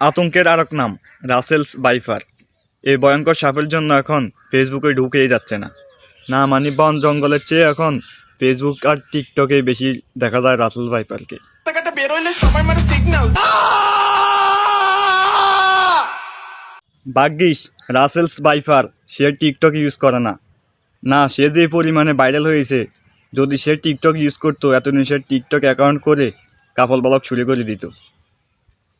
আতঙ্কের আরেক নাম রাসেলস বাইফার। এই ভয়ঙ্কর সাপের জন্য এখন ফেসবুকে ঢুকেই যাচ্ছে না। না মানে বন জঙ্গলের চেয়ে এখন ফেসবুক আর টিকটকে বেশি দেখা যায় রাসেল বাইফারকে। ভাগ্যিস রাসেলস বাইফার সে টিকটক ইউজ করে না। না সে যে পরিমাণে ভাইরাল হয়েছে যদি সে টিকটক ইউজ করতো এতদিন সে টিকটক অ্যাকাউন্ট করে কাপল বালক ছুরি করে দিত।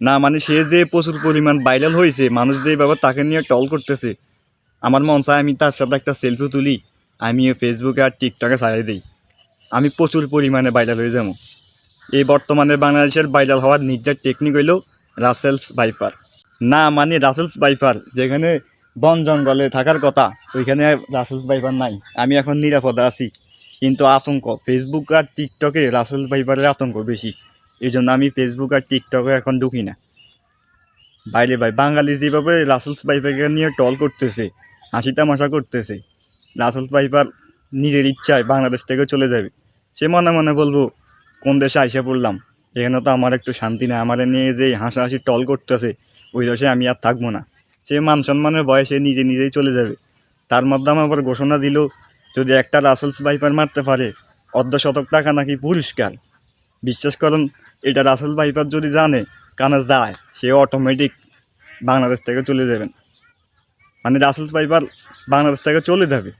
না মানে সে যে প্রচুর পরিমাণ ভাইরাল হয়েছে, মানুষ যে এভাবে তাকে নিয়ে টল করতেছে, আমার মন চায় আমি তার সাথে একটা সেলফি তুলি, আমি ফেসবুকে আর টিকটকে ছাড়াই দিই। আমি প্রচুর পরিমাণে ভাইরাল হয়ে যাব। এই বর্তমানে বাংলাদেশের ভাইরাল হওয়ার নিজের টেকনিক হইল রাসেলস বাইফার না মানে রাসেলস বাইফার যেখানে বন জঙ্গলে থাকার কথা, ওইখানে রাসেলস বাইফার নাই। আমি এখন নিরাপদে আছি, কিন্তু আতঙ্ক। ফেসবুক আর টিকটকে রাসেলস বাইফারের আতঙ্ক বেশি। এই জন্য আমি ফেসবুক আর টিকটকে এখন ঢুকি না। বাইরে ভাই, বাঙালি যেভাবে রাসেলস বাইফারকে নিয়ে টল করতেছে, হাসি তামাশা করতেছে রাসেলস বাইফার নিজের ইচ্ছায় বাংলাদেশ থেকে চলে যাবে, সে মনে মনে বলব, কোন দেশে আইসা পড়লাম, এখানে তো আমার একটু শান্তি নেই, আমার নিয়ে যে হাসাহাসি টল করতেছে, ওই দেশে আমি আর থাকব না। সে মান সম্মানের বয়সে নিজে নিজেই চলে যাবে। তার মাধ্যমে আবার ঘোষণা দিল, যদি একটা রাসেলস বাইপার মারতে পারে, অর্ধ শতক টাকা নাকি পুরস্কার। বিশ্বাস করুন এটা রাসেল বাইপার যদি জানে কানে যায়, সে অটোমেটিক বাংলাদেশ থেকে চলে যাবেন। মানে রাসেলস বাইপার বাংলাদেশ থেকে চলে যাবে।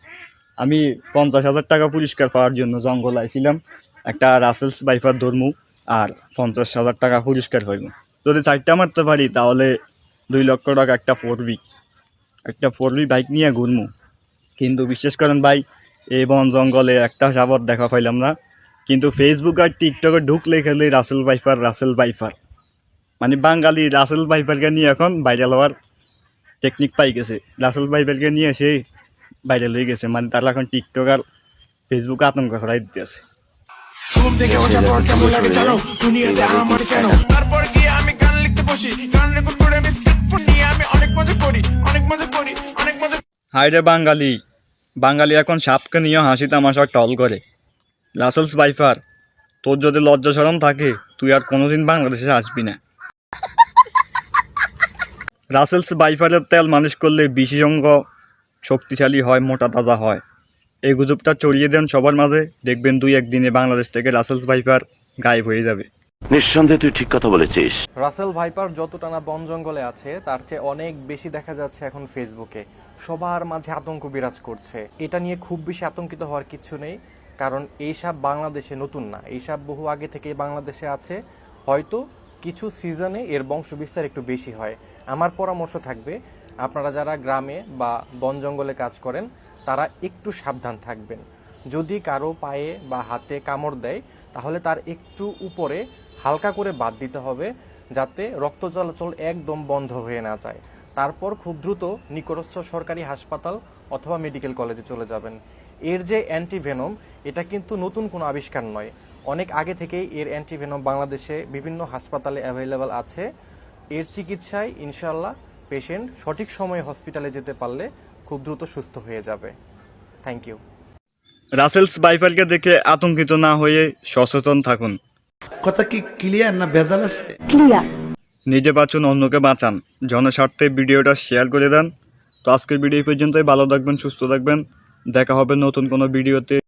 আমি পঞ্চাশ হাজার টাকা পুরস্কার পাওয়ার জন্য জঙ্গল আইছিলাম। একটা রাসেলস বাইপার ধর্মু আর পঞ্চাশ হাজার টাকা পুরস্কার হইব যদি চারটা মারতে পারি, তাহলে দুই লক্ষ টাকা একটা ফোর বি, একটা ফোর বি বাইক নিয়ে ঘুরমু। কিন্তু বিশ্বাস করেন ভাই, এই বন জঙ্গলে একটা সাবর দেখা পাইলাম না। কিন্তু ফেসবুক আর টিকটকে ঢুকলে খেলে রাসেল বাইফার রাসেল বাইফার মানে বাঙালি রাসেল বাইফারকে নিয়ে এখন ভাইরাল হওয়ার টেকনিক পাই গেছে। রাসেল বাইফারকে নিয়ে সে ভাইরাল হয়ে গেছে। মানে তারা এখন টিকটক আর ফেসবুকে আতঙ্ক ছড়াই দিতেছে। ঘুম থেকে ওঠার পর কেমন লাগে জানো? দুনিয়াতে আমার কেন? তারপর গিয়ে আমি গান লিখতে বসি? গান রেকর্ড করে আমি স্ক্রিপ্ট নিয়ে আমি অনেক মজা করি অনেক মজা করি অনেক মজা হায় রে বাঙালি। বাঙালি এখন সাপকে নিয়ে হাসি তামাশা টল করে। রাসেলস বাইফার তোর যদি লজ্জা সরম থাকে তুই আর কোনোদিন বাংলাদেশে আসবি না। রাসেলস বাইফারের তেল মালিশ করলে বিশেষজ্ঞ শক্তিশালী হয় মোটা তাজা হয়। এই গুজবটা চড়িয়ে দেন সবার মাঝে দেখবেন দুই একদিনে বাংলাদেশ থেকে রাসেলস বাইফার গায়েব হয়ে যাবে। নিঃসন্দেহে তুই ঠিক কথা বলেছিস। রাসেল ভাইপার যত টানা বন জঙ্গলে আছে তার চেয়ে অনেক বেশি দেখা যাচ্ছে এখন ফেসবুকে সবার মাঝে আতঙ্ক বিরাজ করছে। এটা নিয়ে খুব বেশি আতঙ্কিত হওয়ার কিছু নেই। কারণ এই সাপ বাংলাদেশে নতুন না। এই সাপ বহু আগে থেকেই বাংলাদেশে আছে। হয়তো কিছু সিজনে এর বংশবিস্তার একটু বেশি হয়। আমার পরামর্শ থাকবে, আপনারা যারা গ্রামে বা বন জঙ্গলে কাজ করেন, তারা একটু সাবধান থাকবেন। যদি কারও পায়ে বা হাতে কামড় দেয়, তাহলে তার একটু উপরে হালকা করে বাদ দিতে হবে, যাতে রক্ত চলাচল একদম বন্ধ হয়ে না যায়। তারপর খুব দ্রুত নিকটস্থ সরকারি হাসপাতাল অথবা মেডিকেল কলেজে চলে যাবেন। এর যে অ্যান্টিভেনম এটা কিন্তু নতুন কোনো আবিষ্কার নয়। অনেক আগে থেকেই এর অ্যান্টিভেনম বাংলাদেশে বিভিন্ন হাসপাতালে অ্যাভেলেবেল আছে। এর চিকিৎসায় ইনশাল্লাহ পেশেন্ট সঠিক সময়ে হসপিটালে যেতে পারলে খুব দ্রুত সুস্থ হয়ে যাবে। থ্যাংক ইউ রাসেলস বাইফারকে দেখে আতঙ্কিত না হয়ে সচেতন থাকুন। কথা কি ক্লিয়ার না ভেজাল আছে? নিজে বাঁচুন অন্যকে বাঁচান। জনস্বার্থে ভিডিওটা শেয়ার করে দেন। তো আজকের ভিডিও পর্যন্তই। ভালো থাকবেন, সুস্থ থাকবেন। দেখা হবে নতুন কোনো ভিডিওতে।